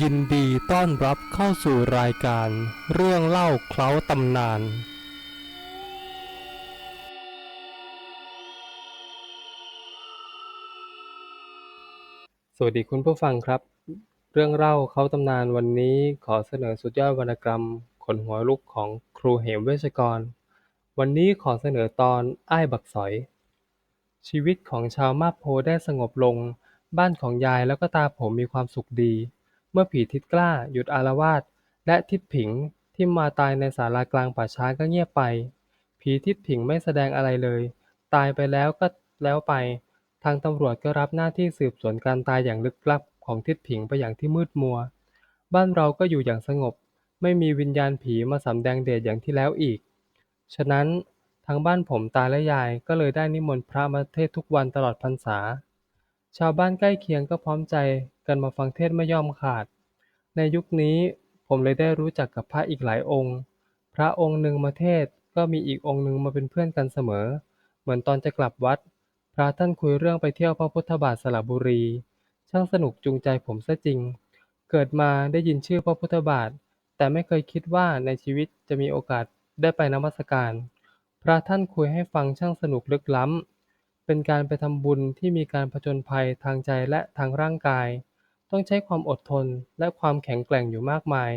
ยินดีต้อนรับเข้าสู่รายการ เรื่องเล่าเคล้าตำนาน สวัสดีคุณผู้ฟังครับ เรื่องเล่าเคล้าตำนานวันนี้ขอเสนอสุดยอดวรรณกรรม ขนหัวลุกของครูเหมเวชกร วันนี้ขอเสนอตอนอ้ายบักสอย ชีวิตของชาวมาบโพได้สงบลง บ้านของยายแล้วก็ตาผมมีความสุขดี เมื่อผีทิศกล้าหยุดอาละวาด และทิศผิงที่มาตายในศาลากลางป่าช้าก็เงียบไป ผีทิศผิงไม่แสดงอะไรเลย ตายไปแล้วก็แล้วไป ทางตำรวจก็รับหน้าที่สืบสวนการตายอย่างลึกลับของทิศผิงไปอย่างที่มืดมัว บ้านเราก็อยู่อย่างสงบ ไม่มีวิญญาณผีมาสำแดงเดชอย่างที่แล้วอีก ฉะนั้นทางบ้านผมตาและยายก็เลยได้นิมนต์พระมาเทศทุกวันตลอดพรรษา ชาวบ้านใกล้เคียงก็พร้อมใจกันมาฟังเทศน์ไม่ยอมขาด ในยุคนี้ผมเลยได้รู้จักกับพระอีกหลายองค์ พระองค์หนึ่งมาเทศน์ก็มีอีกองค์หนึ่งมาเป็นเพื่อนกันเสมอ เหมือนตอนจะกลับวัด พระท่านคุยเรื่องไปเที่ยวพระพุทธบาทสระบุรี ช่างสนุกจูงใจผมซะจริง เกิดมาได้ยินชื่อพระพุทธบาท แต่ไม่เคยคิดว่าในชีวิตจะมีโอกาสได้ไปนมัสการ พระท่านคุยให้ฟังช่างสนุกลึกล้ำ เป็นการไปทำบุญที่มีการผจญภัยทางใจและทางร่างกาย ต้องใช้ความอดทนและความแข็งแกร่งอยู่มากมาย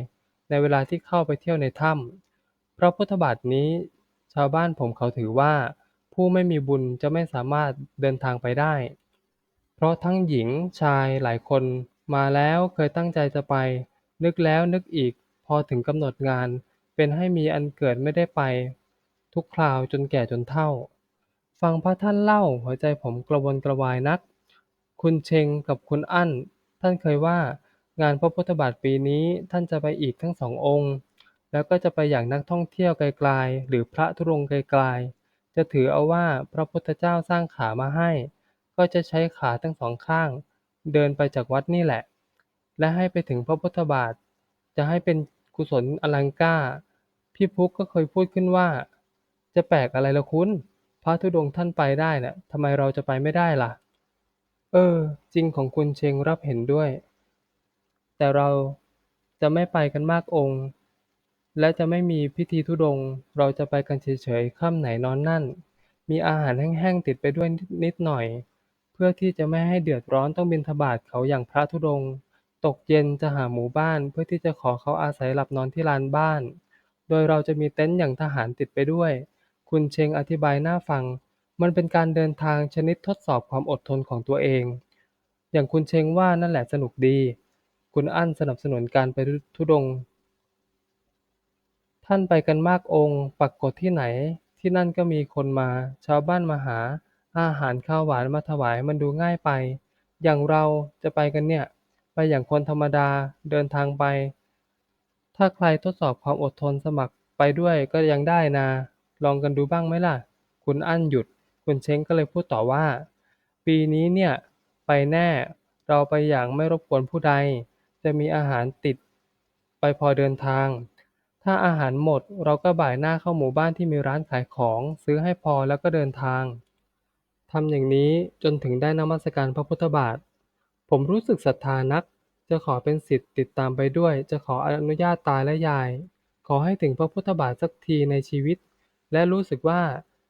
ในเวลาที่เข้าไปเที่ยวในถ้ำพระพุทธบาทนี้ ชาวบ้านผมเขาถือว่า ผู้ไม่มีบุญจะไม่สามารถเดินทางไปได้ เพราะทั้งหญิงชายหลายคนมาแล้วเคยตั้งใจจะไป นึกแล้วนึกอีก พอถึงกำหนดงาน เป็นให้มีอันเกิดไม่ได้ไป ทุกคราวจนแก่จนเฒ่า ฟังพระท่านเล่า หัวใจผมกระวนกระวายนัก คุณเชงกับคุณอั้น ท่านเคยว่า งานพระพุทธบาทปีนี้ท่านจะไปอีกทั้งสององค์ แล้วก็จะไปอย่างนักท่องเที่ยวไกลๆ หรือพระธุดงค์ไกลๆ จะถือเอาว่าพระพุทธเจ้าสร้างขามาให้ ก็จะใช้ขาทั้งสองข้าง เดินไปจากวัดนี่แหละ และให้ไปถึงพระพุทธบาท จะให้เป็นกุศลอลังก้า พี่พุกก็เคยพูดขึ้นว่า จะแปลกอะไรล่ะคุณ ระธุดงค์ท่านไปได้น่ะ ทำไมเราจะไปไม่ได้ล่ะ เออ จริงของคุณเชงรับเห็นด้วย แต่เราจะไม่ไปกันมากองค์ และจะไม่มีพิธีธุดงค์ เราจะไปกันเฉยๆ ค่ำไหนนอนนั่น มีอาหารแห้งๆ ติดไปด้วยนิดหน่อย เพื่อที่จะไม่ให้เดือดร้อนต้องบิณฑบาตเขาอย่างพระธุดงค์ ตกเย็นจะหาหมู่บ้านเพื่อที่จะขอเขาอาศัยหลับนอนที่ลานบ้าน โดยเราจะมีเต็นท์อย่างทหารติดไปด้วย คุณเชงอธิบายน่าฟัง มันเป็นการเดินทางชนิดทดสอบความอดทนของตัวเอง อย่างคุณเชงว่านั่นแหละสนุกดี คุณอั้นสนับสนุนการไปธุดงค์ ท่านไปกันมากองค์ปักกฏที่ไหน ที่นั่นก็มีคนมา ชาวบ้านมาหา อาหารข้าวหวานมาถวายมันดูง่ายไป อย่างเราจะไปกันเนี่ย ไปอย่างคนธรรมดา เดินทางไป ถ้าใครทดสอบความอดทนสมัครไปด้วยก็ยังได้นา ลองกันดูบ้างไหมล่ะ คุณอั้นหยุด คุณเช้งก็เลยพูดต่อว่า ปีนี้เนี่ย ไปแน่ เราไปอย่างไม่รบกวนผู้ใด จะมีอาหารติดไปพอเดินทาง ถ้าอาหารหมดเราก็บ่ายหน้าเข้าหมู่บ้านที่มีร้านขายของ ซื้อให้พอแล้วก็เดินทาง ทำอย่างนี้จนถึงได้นมัสการพระพุทธบาท ผมรู้สึกศรัทธานัก จะขอเป็นศิษย์ติดตามไปด้วย จะขออนุญาตตาและยาย ขอให้ถึงพระพุทธบาทสักทีในชีวิต และรู้สึกว่า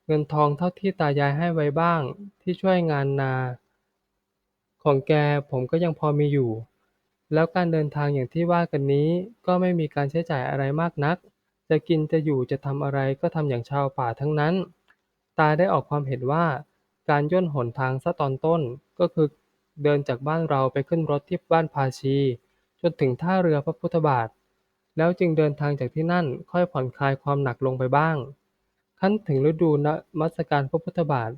เงินทองเท่าที่ตายายให้ไว้บ้าง ที่ช่วยงานนาของแกผมก็ยังพอมีอยู่ แล้วการเดินทางอย่างที่ว่ากันนี้ ก็ไม่มีการใช้จ่ายอะไรมากนัก จะกินจะอยู่จะทำอะไรก็ทำอย่างชาวป่าทั้งนั้น ตาได้ออกความเห็นว่า การย่นหนทางซะตอนต้น ก็คือเดินจากบ้านเราไปขึ้นรถที่บ้านภาชี จนถึงท่าเรือพระพุทธบาท แล้วจึงเดินทางจากที่นั่นค่อยผ่อนคลายความหนักลงไปบ้าง ขั้นถึงฤดูนมัสการพระพุทธบาท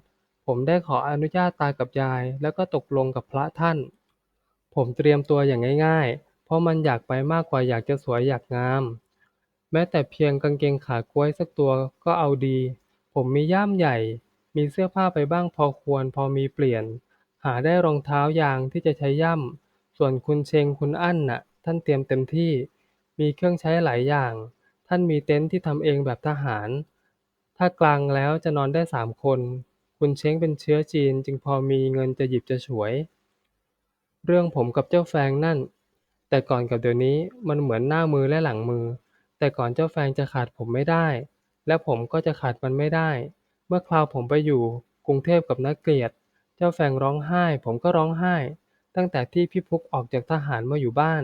ผมได้ขออนุญาตตากับยาย แล้วก็ตกลงกับพระท่าน ผมเตรียมตัวอย่างง่าย ๆ เพราะมันอยากไปมากกว่าอยากจะสวยอยากงาม แม้แต่เพียงกางเกงขาก๊วยสักตัวก็เอาดี ผมมีย่ามใหญ่ มีเสื้อผ้าไปบ้างพอควรพอมีเปลี่ยน หาได้รองเท้ายางที่จะใช้ย่ำ ส่วนคุณเชงคุณอั้นน่ะ ท่านเตรียมเต็มที่ มีเครื่องใช้หลายอย่าง ท่านมีเต็นท์ที่ทำเองแบบทหาร ถ้ากลางแล้วจะนอนได้สามคน คุณเช้งเป็นเชื้อจีนจึงพอมีเงินจะหยิบจะฉวย เรื่องผมกับเจ้าแฟงนั่น แต่ก่อนกับเดี๋ยวนี้มันเหมือนหน้ามือและหลังมือ แต่ก่อนเจ้าแฟงจะขาดผมไม่ได้ และผมก็จะขาดมันไม่ได้ เมื่อคราวผมไปอยู่ กรุงเทพกับนักเกลียด เจ้าแฟงร้องไห้ ผมก็ร้องไห้ ตั้งแต่ที่พี่พุกออกจากทหารมาอยู่บ้าน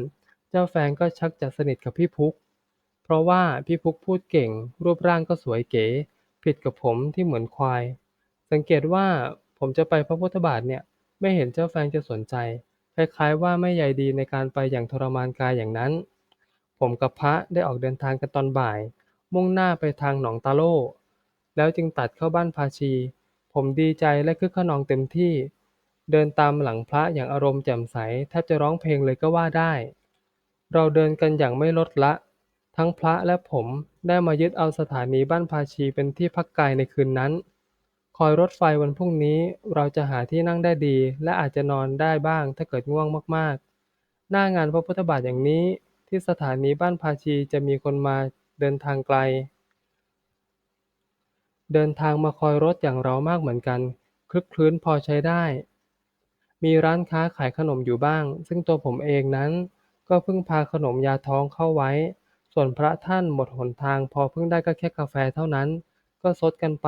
เจ้าแฟงก็ชักจะสนิทกับพี่พุก เพราะว่าพี่พุกพูดเก่ง รูปร่างก็สวยเก๋ ผิดกับผมที่เหมือนควาย สังเกตว่าผมจะไปพระพุทธบาทเนี่ย ไม่เห็นเจ้าแฟงจะสนใจ คล้ายๆ ว่าไม่ใยดีในการไปอย่างทรมานกายอย่างนั้น ผมกับพระได้ออกเดินทางกันตอนบ่าย มุ่งหน้าไปทางหนองตาโล่ แล้วจึงตัดเข้าบ้านภาชี ผมดีใจและคึกคะนองเต็มที่ เดินตามหลังพระอย่างอารมณ์แจ่มใสแทบจะร้องเพลงเลยก็ว่าได้ เราเดินกันอย่างไม่ลดละ ทั้งพระและผม ได้มายึดเอาสถานีบ้านภาชีเป็นที่พักกายในคืนนั้น คอยรถไฟวันพรุ่งนี้เราจะหาที่นั่งได้ดี และอาจจะนอนได้บ้างถ้าเกิดง่วงมากๆ หน้างานพระพุทธบาทอย่างนี้ ที่สถานีบ้านภาชีจะมีคนมาเดินทางไกล เดินทางมาคอยรถอย่างเรามากเหมือนกันคลึกคลื้นพอใช้ได้ มีร้านค้าขายขนมอยู่บ้าง ซึ่งตัวผมเองนั้น ก็เพึ่งพาขนมยาท้องเข้าไว้ ส่วนพระท่านหมดหนทางพอพึ่งได้ก็แค่กาแฟเท่านั้น ก็ซดกันไป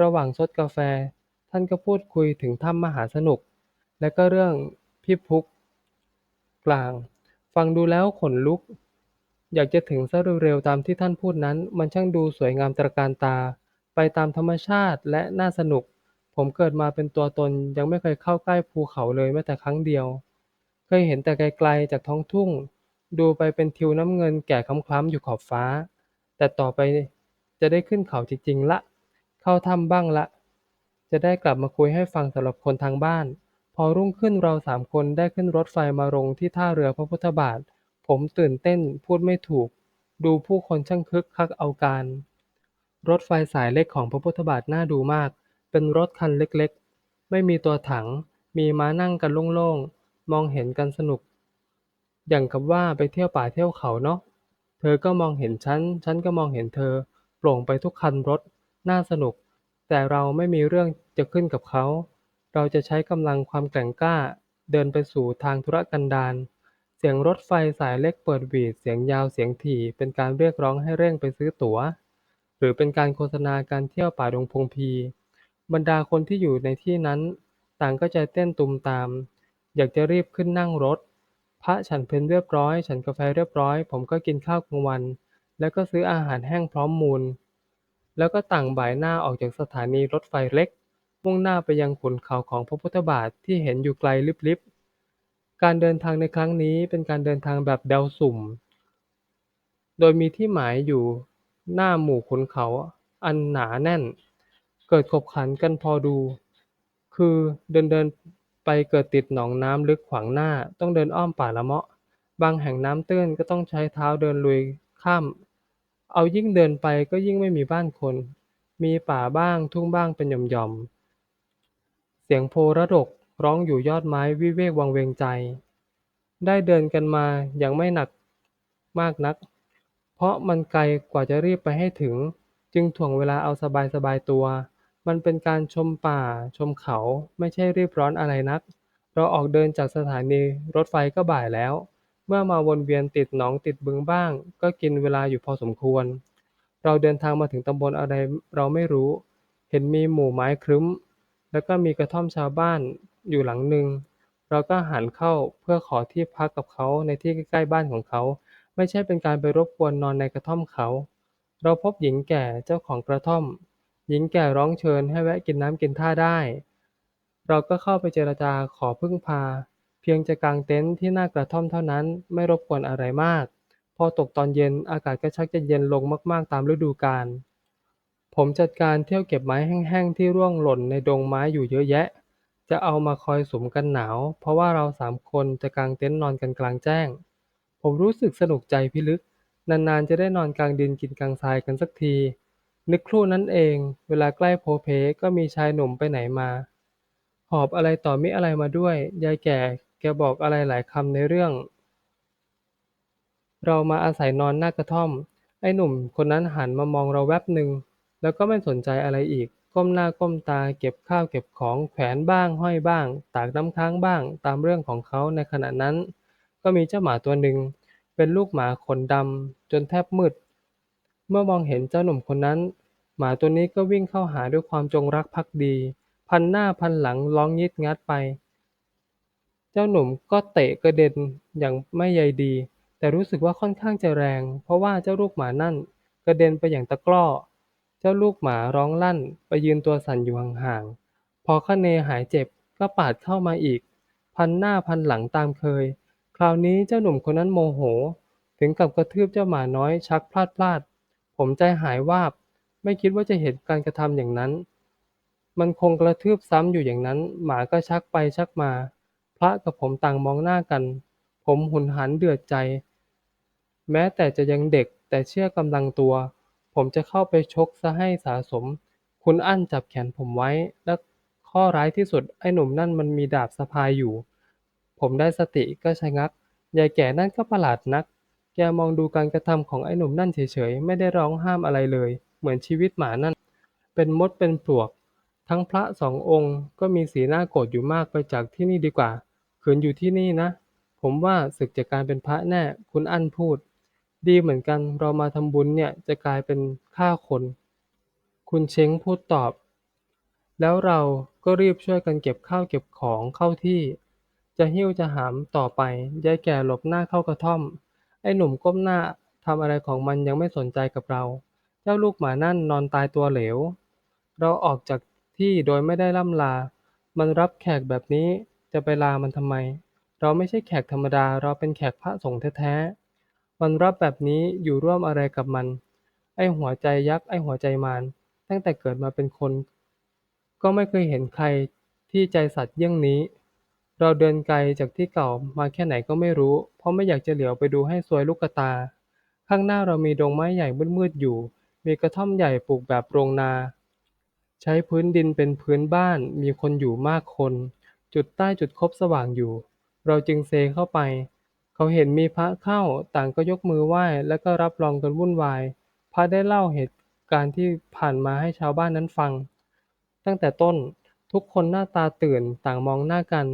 ระหว่างซดกาแฟ ท่านก็พูดคุยถึงถ้ำมหาสนุก และก็เรื่องพี่พุกกลาง ฟังดูแล้วขนลุก อยากจะถึงซะเร็วๆตามที่ท่านพูดนั้น มันช่างดูสวยงามตระการตา ไปตามธรรมชาติและน่าสนุก ผมเกิดมาเป็นตัวตนยังไม่เคยเข้าใกล้ภูเขาเลยแม้แต่ครั้งเดียว เคยเห็นแต่ไกลๆจากท้องทุ่ง ดูไปเป็นทิวน้ำเงินแก่คล้ำๆอยู่ขอบฟ้า แต่ต่อไปจะได้ขึ้นเขาจริงๆละ เข้าถ้ำบ้างละ จะได้กลับมาคุยให้ฟังสำหรับคนทางบ้าน พอรุ่งขึ้นเราสามคนได้ขึ้นรถไฟมาลงที่ท่าเรือพระพุทธบาท ผมตื่นเต้นพูดไม่ถูก ดูผู้คนช่างคึกคักเอาการ รถไฟสายเล็กของพระพุทธบาทน่าดูมาก เป็นรถคันเล็กๆ ไม่มีตัวถัง มีม้านั่งกันโล่งๆ มองเห็นกันสนุก อย่างกับว่าไปเที่ยวป่าเที่ยวเขาเนาะ เธอก็มองเห็นฉัน ฉันก็มองเห็นเธอ โปร่งไปทุกคันรถ น่าสนุก แต่เราไม่มีเรื่องจะขึ้นกับเขา เราจะใช้กำลังความแกร่งกล้า เดินไปสู่ทางทุรกันดารเสียงรถไฟสายเล็กเปิดหวีด เสียงยาวเสียงถี่ เป็นการเรียกร้องให้เร่งไปซื้อตั๋ว หรือเป็นการโฆษณาการเที่ยวป่าดงพงพี บรรดาคนที่อยู่ในที่นั้น ต่างก็ใจเต้นตุมตาม อยากจะรีบขึ้นนั่งรถ พระฉันเพลเรียบร้อย ฉันกาแฟเรียบร้อย ผมก็กินข้าวกลางวัน แล้วก็ซื้ออาหารแห้งพร้อมมูล แล้วก็ต่างบ่ายหน้าออกจากสถานีรถไฟเล็ก มุ่งหน้าไปยังขุนเขาของพระพุทธบาทที่เห็นอยู่ไกลลิบๆ การเดินทางในครั้งนี้เป็นการเดินทางแบบเดาสุ่ม โดยมีที่หมายอยู่หน้าหมู่ขุนเขาอันหนาแน่น เกิดขบขันกันพอดู คือเดินเดิน ไปเกิดติดหนองน้ำลึกขวางหน้า ต้องเดินอ้อมป่าละเมาะ บางแห่งน้ำตื้นก็ต้องใช้เท้าเดินลุยข้าม เอายิ่งเดินไปก็ยิ่งไม่มีบ้านคน มีป่าบ้างทุ่งบ้างเป็นหย่อมๆ เสียงโพระดกร้องอยู่ยอดไม้วิเวกวังเวงใจ ได้เดินกันมาอย่างไม่หนักมากนัก เพราะมันไกลกว่าจะรีบไปให้ถึง จึงถ่วงเวลาเอาสบายๆตัว มันเป็นการชมป่าชมเขา ไม่ใช่รีบร้อนอะไรนัก เราออกเดินจากสถานีรถไฟก็บ่ายแล้ว เมื่อมาวนเวียนติดหนองติดบึงบ้าง ก็กินเวลาอยู่พอสมควร เราเดินทางมาถึงตำบลอะไรเราไม่รู้ เห็นมีหมู่ไม้ครึ้ม แล้วก็มีกระท่อมชาวบ้านอยู่หลังหนึ่ง เราก็หันเข้าเพื่อขอที่พักกับเขาในที่ใกล้ๆบ้านของเขา ไม่ใช่เป็นการไปรบกวนนอนในกระท่อมเขา เราพบหญิงแก่เจ้าของกระท่อม หญิงแก่ร้องเชิญให้แวะกินน้ำกินท่าได้ เราก็เข้าไปเจรจาขอพึ่งพา เพียงจะกางเต็นท์ที่หน้ากระท่อมเท่านั้น ไม่รบกวนอะไรมาก พอตกตอนเย็นอากาศก็ชักจะเย็นลงมากๆตามฤดูกาล ผมจัดการเที่ยวเก็บไม้แห้งๆที่ร่วงหล่นในดงไม้อยู่เยอะแยะ จะเอามาคอยสมกันหนาว เพราะว่าเราสามคนจะกางเต็นท์นอนกันกลางแจ้ง ผมรู้สึกสนุกใจพิลึก นานๆจะได้นอนกลางดินกินกลางทรายกันสักที นึกครู่นั้นเอง เวลาใกล้โพเพก็มีชายหนุ่มไปไหนมา หอบอะไรต่อมิอะไรมาด้วย ยายแก่แกบอกอะไรหลายคำในเรื่อง เรามาอาศัยนอนหน้ากระท่อม ไอ้หนุ่มคนนั้นหันมามองเราแวบหนึ่ง แล้วก็ไม่สนใจอะไรอีก ก้มหน้าก้มตา เก็บข้าวเก็บของ แขวนบ้าง ห้อยบ้าง ตากน้ำค้างบ้าง ตามเรื่องของเขาในขณะนั้น ก็มีเจ้าหมาตัวหนึ่ง เป็นลูกหมาขนดำจนแทบมืด เมื่อมองเห็นเจ้าหนุ่มคนนั้น หมาตัวนี้ก็วิ่งเข้าหาด้วยความจงรักภักดี พันหน้าพันหลังร้องงิดงัดไป เจ้าหนุ่มก็เตะกระเด็นอย่างไม่ใยดี แต่รู้สึกว่าค่อนข้างจะแรง เพราะว่าเจ้าลูกหมานั่น กระเด็นไปอย่างตะกร้อ เจ้าลูกหมาร้องลั่น ไปยืนตัวสั่นอยู่ห่างๆ พอคะเนหายเจ็บก็ปาดเข้ามาอีก พันหน้าพันหลังตามเคย คราวนี้เจ้าหนุ่มคนนั้นโมโห ถึงกับกระทืบเจ้าหมาน้อยชักพลาดพลาด ผมใจหายวาบ ไม่คิดว่าจะเห็นการกระทำอย่างนั้น มันคงกระทืบซ้ำอยู่อย่างนั้น หมาก็ชักไปชักมา พระกับผมต่างมองหน้ากัน ผมหุนหันเดือดใจ แม้แต่จะยังเด็กแต่เชื่อกำลังตัว ผมจะเข้าไปชกซะให้สาสม คุณอั้นจับแขนผมไว้ และข้อร้ายที่สุดไอ้หนุ่มนั่นมันมีดาบสะพายอยู่ ผมได้สติก็ชะงัก ยายแก่นั่นก็ประหลาดนัก แกมองดูการกระทำของไอ้หนุ่มนั่นเฉย ๆ ไม่ได้ร้องห้ามอะไรเลย เหมือนชีวิตหมานั่น เป็นมดเป็นปลวก ทั้งพระสององค์ก็มีสีหน้าโกรธอยู่มากไปจากที่นี่ดีกว่า ขืนอยู่ที่นี่นะ ผมว่าสึกจากการเป็นพระแน่ คุณอั้นพูด ดีเหมือนกันเรามาทำบุญเนี่ยจะกลายเป็นฆ่าคน คุณเช้งพูดตอบ แล้วเราก็รีบช่วยกันเก็บข้าวเก็บของเข้าที่ จะหิ้วจะหามต่อไปยายแก่หลบหน้าเข้ากระท่อม ไอ้หนุ่มก้มหน้าทำอะไรของมันยังไม่สนใจกับเรา เจ้าลูกหมานั่นนอนตายตัวเหลว เราออกจากที่โดยไม่ได้ล่ำลา มันรับแขกแบบนี้จะไปลามันทำไม เราไม่ใช่แขกธรรมดา เราเป็นแขกพระสงฆ์แท้ๆ มันรับแบบนี้อยู่ร่วมอะไรกับมัน ไอ้หัวใจยักษ์ ไอ้หัวใจมาร ตั้งแต่เกิดมาเป็นคน ก็ไม่เคยเห็นใครที่ใจสัตย์เยี่ยงนี้ เราเดินไกลจากที่เก่ามาแค่ไหนก็ไม่รู้ เพราะไม่อยากจะเหลียวไปดูให้ซวยลูกตา ข้างหน้าเรามีดงไม้ใหญ่มืดๆอยู่ มีกระท่อมใหญ่ปลูกแบบโรงนา ใช้พื้นดินเป็นพื้นบ้าน มีคนอยู่มากคน จุดใต้จุดคบสว่างอยู่ เราจึงเซเข้าไป เขาเห็นมีพระเข้า ต่างก็ยกมือไหว้ แล้วก็รับรองกันวุ่นวาย พระได้เล่าเหตุการณ์ที่ผ่านมาให้ชาวบ้านนั้นฟัง ตั้งแต่ต้น ทุกคนหน้าตาตื่น ต่างมองหน้ากัน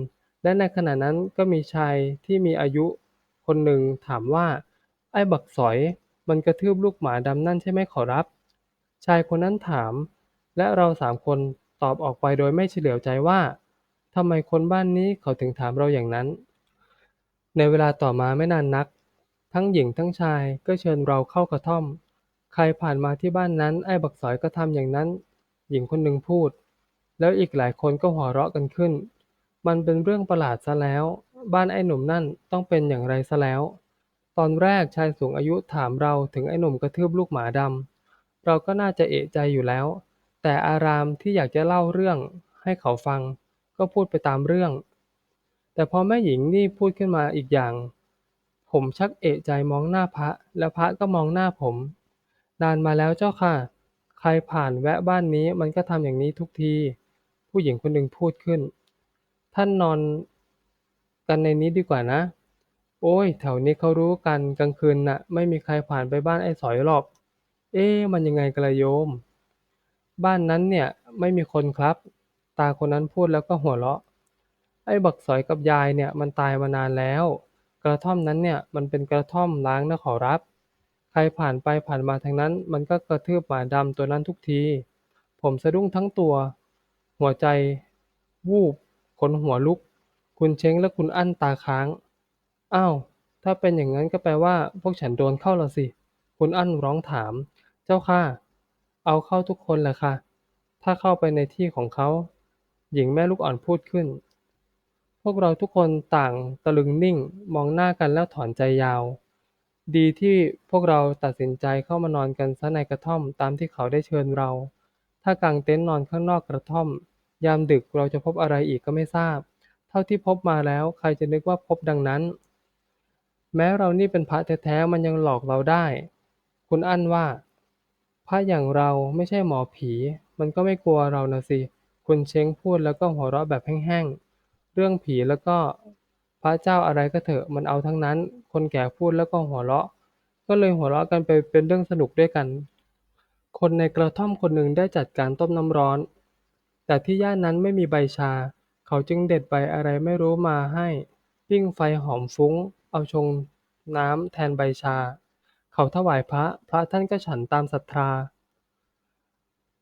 และในขณะนั้นก็มีชายที่มีอายุคนหนึ่งถามว่า ไอ้บักสอย มันกระทืบลูกหมาดำนั่นใช่ไหมขอรับ ชายคนนั้นถาม และเราสามคนตอบออกไปโดยไม่เฉลียวใจว่าทำไมคนบ้านนี้เขาถึงถามเราอย่างนั้น ในเวลาต่อมาไม่นานนัก ทั้งหญิงทั้งชายก็เชิญเราเข้ากระท่อม ใครผ่านมาที่บ้านนั้น ไอ้บักสอยก็ทำอย่างนั้น หญิงคนหนึ่งพูด แล้วอีกหลายคนก็หัวเราะกันขึ้น มันเป็นเรื่องประหลาดซะแล้ว บ้านไอ้หนุ่มนั่นต้องเป็นอย่างไรซะแล้ว ตอนแรกชายสูงอายุถามเราถึงไอ้หนุ่มกระทืบลูกหมาดำ เราก็น่าจะเอะใจอยู่แล้ว แต่อารามที่อยากจะเล่าเรื่องให้เขาฟัง ก็พูดไปตามเรื่อง แต่พอแม่หญิงนี่พูดขึ้นมาอีกอย่าง ผมชักเอะใจมองหน้าพระ แล้วพระก็มองหน้าผม นานมาแล้วเจ้าค่ะ ใครผ่านแวะบ้านนี้มันก็ทำอย่างนี้ทุกที ผู้หญิงคนหนึ่งพูดขึ้น ท่านนอนกันในนี้ดีกว่านะ โอ้ย แถวนี้เขารู้กันกลางคืนน่ะ ไม่มีใครผ่านไปบ้านไอ้สอยหรอก เอ๊ะมันยังไงกันล่ะโยม บ้านนั้นเนี่ยไม่มีคนครับ ตาคนนั้นพูดแล้วก็หัวเราะ ไอ้บักสอยกับยายเนี่ยมันตายมานานแล้ว กระท่อมนั้นเนี่ยมันเป็นกระท่อมร้างนะขอรับ ใครผ่านไปผ่านมาทางนั้น มันก็กระทืบหมาดำตัวนั้นทุกที ผมสะดุ้งทั้งตัว หัวใจ วูบ ขนหัวลุก คุณเช้งและคุณอั้นตาค้าง อ้าว ถ้าเป็นอย่างนั้นก็แปลว่า พวกฉันโดนเข้าละสิ คุณอั้นร้องถาม เจ้าค่ะ เอาเข้าทุกคนแหละค่ะ ถ้าเข้าไปในที่ของเขา หญิงแม่ลูกอ่อนพูดขึ้น พวกเราทุกคนต่างตะลึงนิ่ง มองหน้ากันแล้วถอนใจยาว ดีที่พวกเราตัดสินใจเข้ามานอนกันซะในกระท่อมตามที่เขาได้เชิญเรา ถ้ากางเต็นท์นอนข้างนอกกระท่อม ยามดึกเราจะพบอะไรอีกก็ไม่ทราบ เท่าที่พบมาแล้ว ใครจะนึกว่าพบดังนั้น แม้เรานี่เป็นพระแท้ๆ มันยังหลอกเราได้ คุณอั้นว่า พระอย่างเราไม่ใช่หมอผี มันก็ไม่กลัวเรานะสิ คุณเช้งพูดแล้วก็หัวเราะแบบแห้งๆ เรื่องผีแล้วก็พระเจ้าอะไรก็เถอะ มันเอาทั้งนั้น คนแก่พูดแล้วก็หัวเราะ ก็เลยหัวเราะกันไปเป็นเรื่องสนุกด้วยกัน คนในกระท่อมคนหนึ่งได้จัดการต้มน้ำร้อน แต่ที่ย่านนั้นไม่มีใบชา เขาจึงเด็ดใบอะไรไม่รู้มาให้ ปิ้งไฟหอมฟุ้ง เอาชงน้ำแทนใบชา เขาถวายพระ พระท่านก็ฉันตามศรัทธา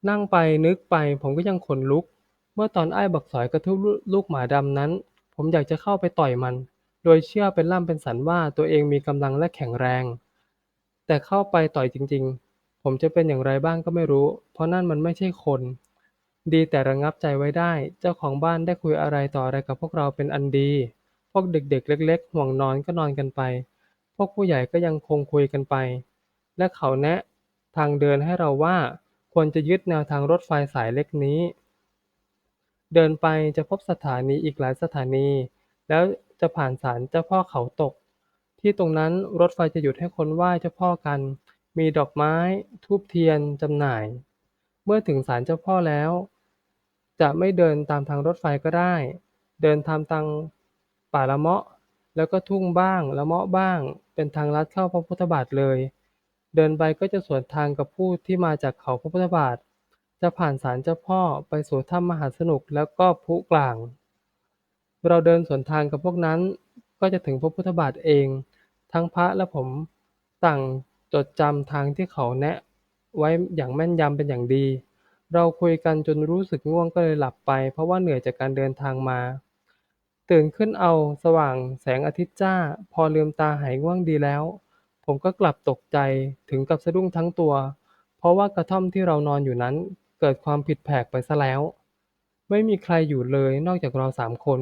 นั่งไปนึกไปผมก็ยังขนลุก เมื่อตอนไอ้บักสอยกระทืบลูกหมาดำนั้น ผมอยากจะเข้าไปต่อยมัน โดยเชื่อเป็นล่ำเป็นสันว่าตัวเองมีกำลังและแข็งแรง แต่เข้าไปต่อยจริง ๆ ผมจะเป็นอย่างไรบ้างก็ไม่รู้ เพราะนั่นมันไม่ใช่คน ดีแต่ระงับใจไว้ได้ เจ้าของบ้านได้คุยอะไรต่ออะไรกับพวกเราเป็นอันดี พวกเด็กๆ เล็ก ๆ ห่วงนอนก็นอนกันไป พวกผู้ใหญ่ก็ยังคงคุยกันไป และเขาแนะทางเดินให้เราว่าควรจะยึดแนวทางรถไฟสายเล็กนี้ เดินไปจะพบสถานีอีกหลายสถานี แล้วจะผ่านศาลเจ้าพ่อเขาตก ที่ตรงนั้นรถไฟจะหยุดให้คนไหว้เจ้าพ่อกัน มีดอกไม้ธูปเทียนจำหน่าย เมื่อถึงศาลเจ้าพ่อแล้ว จะไม่เดินตามทางรถไฟก็ได้ เดินตามทางป่าละเมาะ แล้วก็ทุ่งบ้าง ละเมาะบ้าง เป็นทางลัดเข้าพระพุทธบาทเลย เดินไปก็จะสวนทางกับผู้ที่มาจากเขาพระพุทธบาท จะผ่านศาลเจ้าพ่อไปสู่ถ้ำมหาสนุกแล้วก็พลุกลาง เราเดินสวนทางกับพวกนั้น ก็จะถึงพระพุทธบาทเอง ทั้งพระและผมต่างจดจำทางที่เขาแนะไว้อย่างแม่นยำเป็นอย่างดี เราคุยกันจนรู้สึกง่วงก็เลยหลับไป เพราะว่าเหนื่อยจากการเดินทางมา ตื่นขึ้นเอาสว่างแสงอาทิตย์จ้า พอลืมตาหายง่วงดีแล้ว ผมก็กลับตกใจถึงกับสะดุ้งทั้งตัว เพราะว่ากระท่อมที่เรานอนอยู่นั้น เกิดความผิดแผกไปซะแล้ว ไม่มีใครอยู่เลยนอกจากเราสามคน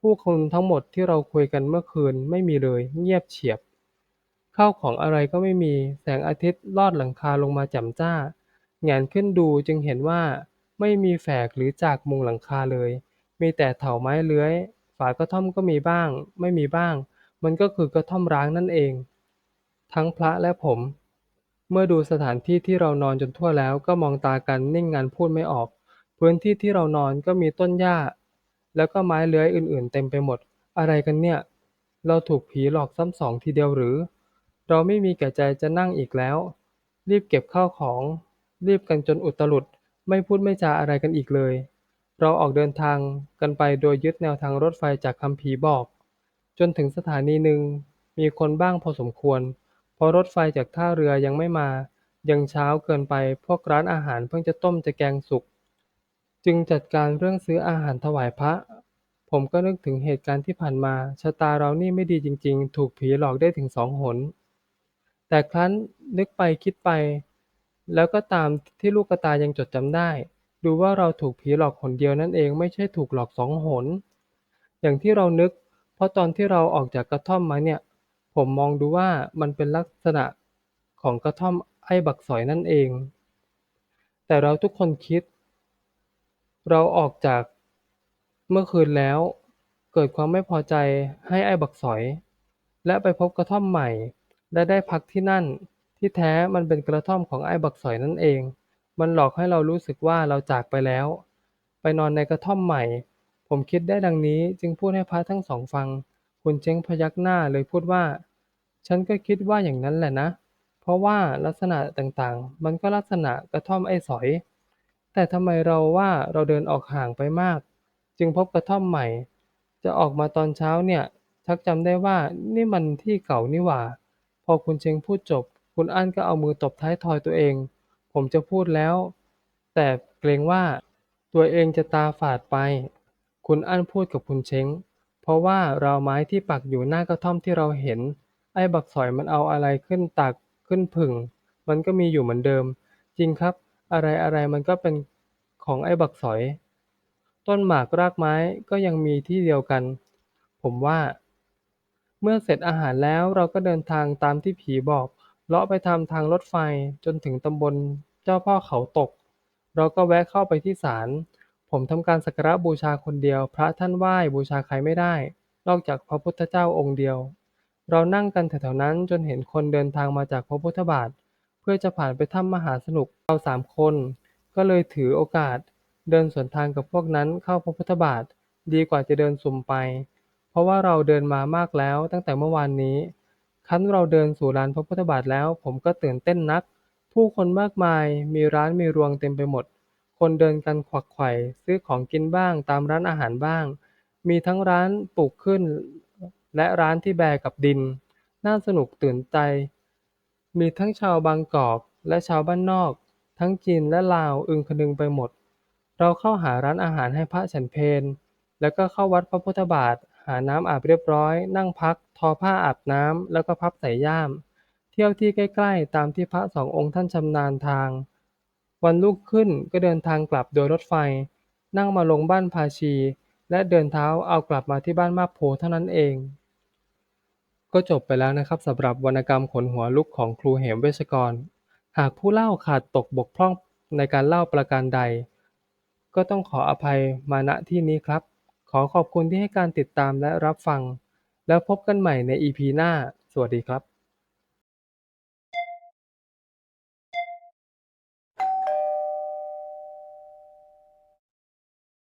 ผู้คนทั้งหมดที่เราคุยกันเมื่อคืนไม่มีเลย เงียบเฉียบข้าวของอะไรก็ไม่มี แสงอาทิตย์ลอดหลังคาลงมาแจ่มจ้า แหงนขึ้นดูจึงเห็นว่าไม่มีแฝกหรือจากมุงหลังคาเลย มีแต่เถาไม้เลื้อย ฝากระท่อมก็มีบ้าง ไม่มีบ้าง มันก็คือกระท่อมร้างนั่นเอง ทั้งพระและผม เมื่อดูสถานที่ที่เรานอนจนทั่วแล้วก็มองตากันนิ่งงันพูดไม่ออก พื้นที่ที่เรานอนก็มีต้นหญ้า แล้วก็ไม้เลื้อยอื่นๆ เต็มไปหมด อะไรกันเนี่ย เราถูกผีหลอกซ้ำสองทีเดียวหรือ เราไม่มีแก่ใจจะนั่งอีกแล้ว รีบเก็บข้าวของ รีบกันจนอุตลุด ไม่พูดไม่จาอะไรกันอีกเลย เราออกเดินทางกันไปโดยยึดแนวทางรถไฟจากคำผีบอก จนถึงสถานีหนึ่งมีคนบ้างพอสมควร เพราะรถไฟจากท่าเรือยังไม่มา ยังเช้าเกินไป พวกร้านอาหารเพิ่งจะต้มจะแกงสุก จึงจัดการเรื่องซื้ออาหารถวายพระ ผมก็นึกถึงเหตุการณ์ที่ผ่านมา ชะตาเรานี่ไม่ดีจริง ๆ ถูกผีหลอกได้ถึงสองหน แต่ครั้นนึกไปคิดไป แล้วก็ตามที่ลูกตายังจดจำได้ ดูว่าเราถูกผีหลอกหนเดียวนั่นเอง ไม่ใช่ถูกหลอกสองหน อย่างที่เรานึก เพราะตอนที่เราออกจากกระท่อมมาเนี่ย ผมมองดูว่ามันเป็นลักษณะของกระท่อมไอ้บักสอยนั่นเอง แต่เราทุกคนคิด เราออกจากเมื่อคืนแล้ว เกิดความไม่พอใจให้ไอ้บักสอย และไปพบกระท่อมใหม่ และได้พักที่นั่น ที่แท้มันเป็นกระท่อมของไอ้บักสอยนั่นเอง มันหลอกให้เรารู้สึกว่าเราจากไปแล้ว ไปนอนในกระท่อมใหม่ ผมคิดได้ดังนี้จึงพูดให้พระทั้งสองฟัง คุณเช้งพยักหน้าเลยพูดว่า ฉันก็คิดว่าอย่างนั้นแหละนะ เพราะว่าลักษณะต่างๆ มันก็ลักษณะกระท่อมไอ้สอย แต่ทำไมเราว่าเราเดินออกห่างไปมาก จึงพบกระท่อมใหม่ จะออกมาตอนเช้าเนี่ยชักจำได้ว่านี่มันที่เก่านี่หว่า พอคุณเชงพูดจบ คุณอั้นก็เอามือตบท้ายทอยตัวเอง ผมจะพูดแล้ว แต่เกรงว่า ตัวเองจะตาฝาดไป คุณอั้นพูดกับคุณเช้ง เพราะว่าราวไม้ที่ปักอยู่หน้ากระท่อมที่เราเห็น ไอ้บักสอยมันเอาอะไรขึ้นตักขึ้นผึ่ง มันก็มีอยู่เหมือนเดิม จริงครับ อะไรอะไรมันก็เป็นของไอ้บักสอย ต้นหมากรากไม้ก็ยังมีที่เดียวกัน ผมว่า เมื่อเสร็จอาหารแล้วเราก็เดินทางตามที่ผีบอก เลาะไปตามทางรถไฟ จนถึงตำบลเจ้าพ่อเขาตก เราก็แวะเข้าไปที่ศาล ผมทำการสักการะบูชาคนเดียว พระท่านไหว้บูชาใครไม่ได้ นอกจากพระพุทธเจ้าองค์เดียว เรานั่งกันแถวๆนั้นจนเห็นคนเดินทางมาจากพระพุทธบาท เพื่อจะผ่านไปถ้ำมหาสนุก เราสามคน ก็เลยถือโอกาส เดินสวนทางกับพวกนั้นเข้าพระพุทธบาท ดีกว่าจะเดินสุ่มไป เพราะว่าเราเดินมามากแล้วตั้งแต่เมื่อวานนี้ ครั้นเราเดินสู่ลานพระพุทธบาทแล้ว ผมก็ตื่นเต้นนัก ผู้คนมากมาย มีร้านมีรวงเต็มไปหมด คนเดินกันขวักไขว่ ซื้อของกินบ้าง ตามร้านอาหารบ้าง มีทั้งร้านปลูกขึ้น และร้านที่แบกับดิน น่าสนุกตื่นใจ มีทั้งชาวบางกอกและชาวบ้านนอก ทั้งจีนและลาวอึงคนึงไปหมด เราเข้าหาร้านอาหารให้พระฉันเพลแล้วก็เข้าวัดพระพุทธบาท หาน้ำอาบเรียบร้อย นั่งพัก ทอผ้าอาบน้ำ แล้วก็พับใส่ย่าม เที่ยวที่ใกล้ๆ ตามที่พระสององค์ท่านชำนาญทาง วันรุ่งขึ้นก็เดินทางกลับโดยรถไฟ นั่งมาลงบ้านภาชี และเดินเท้าเอากลับมาที่บ้านมาโพเท่านั้นเอง ก็จบไปแล้วนะครับสำหรับวรรณกรรมขนหัวลุกของครูเหมเวชกร หากผู้เล่าขาดตกบกพร่องในการเล่าประการใด ก็ต้องขออภัยมาณที่นี้ครับ ขอขอบคุณที่ให้การติดตามและรับฟัง แล้วพบกันใหม่ในอีพีหน้า สวัสดีครับ